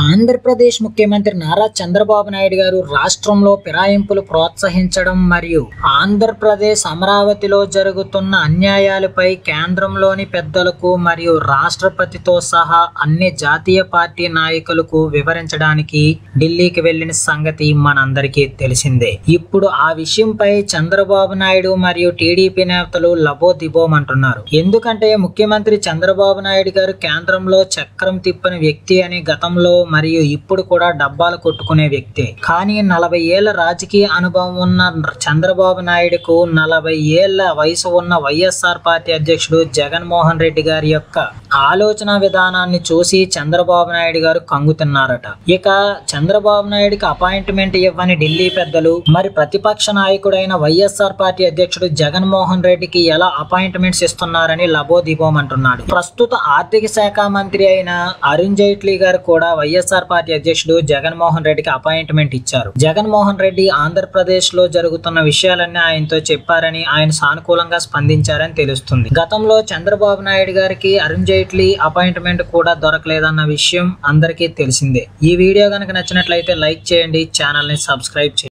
ఆంధ్రప్రదేశ్ ముఖ్యమంత్రి నారా చంద్రబాబు నాయుడు గారు రాష్ట్రంలో ఫిరాయింపులు ప్రోత్సహించడం మరియు ఆంధ్రప్రదేశ్ అమరావతిలో జరుగుతున్న అన్యాయాలపై కేంద్రంలోని పెద్దలకు మరియు రాష్ట్రపతితో సహా అన్ని జాతీయ పార్టీ నాయకులకు వివరించడానికి ఢిల్లీకి వెళ్ళిన సంగతి మనందరికీ తెలిసిందే. ఇప్పుడు ఆ విషయంపై చంద్రబాబు నాయుడు మరియు టీడీపీ నేతలు లబోదిబోమంటున్నారు. ఎందుకంటే ముఖ్యమంత్రి చంద్రబాబు నాయుడు గారు కేంద్రంలో చక్రం తిప్పని వ్యక్తి అని గతంలో మరియు ఇప్పుడు కూడా డబ్బాలు కొట్టుకునే వ్యక్తి. కానీ నలభై ఏళ్ళ రాజకీయ అనుభవం ఉన్న చంద్రబాబు నాయుడుకు నలభై ఏళ్ళ వయసు ఉన్న వైఎస్ఆర్ పార్టీ అధ్యక్షుడు జగన్మోహన్ రెడ్డి గారి యొక్క ఆలోచన విధానాన్ని చూసి చంద్రబాబు నాయుడు గారు కంగుతున్నారట ఇక చంద్రబాబు నాయుడుకి అపాయింట్మెంట్ ఇవ్వని ఢిల్లీ పెద్దలు మరి ప్రతిపక్ష నాయకుడైన వైఎస్ఆర్ పార్టీ అధ్యక్షుడు జగన్మోహన్ రెడ్డికి ఎలా అపాయింట్మెంట్స్ ఇస్తున్నారని లబోదీపమంటున్నాడు ప్రస్తుత ఆర్థిక శాఖ మంత్రి అయిన అరుణ్ జైట్లీ గారు కూడా వైఎస్ఆర్ పార్టీ అధ్యక్షుడు జగన్మోహన్ రెడ్డికి అపాయింట్మెంట్ ఇచ్చారు. జగన్మోహన్ రెడ్డి ఆంధ్రప్రదేశ్లో జరుగుతున్న విషయాలన్నీ ఆయనతో చెప్పారని ఆయన సానుకూలంగా స్పందించారని తెలుస్తుంది. గతంలో చంద్రబాబు నాయుడు గారికి అరుణ్ జైట్లీ అపాయింట్మెంట్ కూడా దొరకలేదన్న విషయం అందరికీ తెలిసిందే. ఈ వీడియో కనుక నచ్చినట్లయితే లైక్ చేయండి ఛానల్ని సబ్స్క్రైబ్ చేయండి.